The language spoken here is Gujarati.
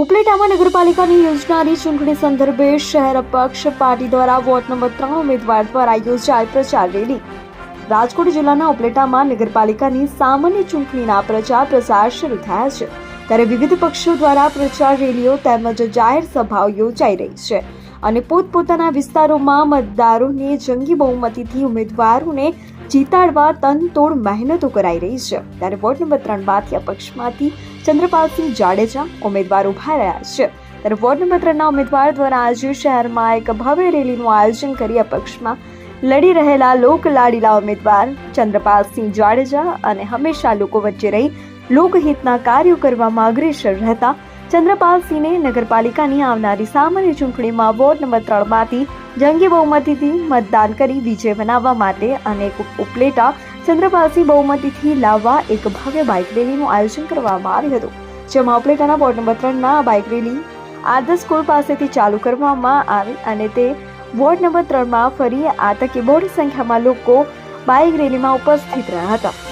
ઉપલેટામાં નગરપાલિકાની યોજનાની ચૂંટણી સંદર્ભે શહેર પક્ષ પાર્ટી દ્વારા વોર્ડ નંબર ત્રણ ઉમેદવાર દ્વારા યોજાયેલ પ્રચાર રેલી. રાજકોટ જિલ્લાના ઉપલેટામાં નગરપાલિકાની સામાન્ય ચૂંટણીના પ્રચાર પ્રસાર શરૂ થયા છે. ત્યારે વિવિધ પક્ષો દ્વારા પ્રચાર રેલીઓ તેમજ જાહેર સભાઓ યોજાઈ રહી છે. અને પોતપોતાના વિસ્તારોમાં મતદારોને જંગી બહુમતીથી ઉમેદવારોને જીતાડવા તનતોડ મહેનતો કરાઈ રહી છે. ત્યારે વોર્ડ નંબર ત્રણમાંથી પક્ષમાંથી ચંદ્રપાલસિંહ જાડેજા ઉમેદવાર ઊભા રહ્યા છે. ત્યારે વોર્ડ નંબર ત્રણના ઉમેદવાર દ્વારા આજે શહેરમાં એક ભવ્ય રેલીનું આયોજન કરી અપક્ષમાં લડી રહેલા લોક લાડીલા ઉમેદવાર ચંદ્રપાલસિંહ જાડેજા અને હંમેશા લોકો વચ્ચે રહી લોકહિતના કાર્યો કરવામાં અગ્રેસર રહેતા ચંદ્રપાલસિંહને નગરપાલિકાની આવનારી સામાન્ય ચૂંટણીમાં વોર્ડ નંબર ત્રણમાંથી જંગી બહુમતીથી મતદાન કરી વિજય બનાવવા માટે અને ઉપલેટા ચંદ્રપાલસિંહ બહુમતીથી લાવવા એક ભવ્ય બાઇક રેલીનું આયોજન કરવામાં આવ્યું હતું, જેમાં ઉપલેટાના વોર્ડ નંબર ત્રણના બાઇક રેલી આદર્શ સ્કૂલ પાસેથી ચાલુ કરવામાં આવી અને તે વોર્ડ નંબર ત્રણમાં ફરી આ તકે બહોળી સંખ્યામાં લોકો બાઇક રેલીમાં ઉપસ્થિત રહ્યા હતા.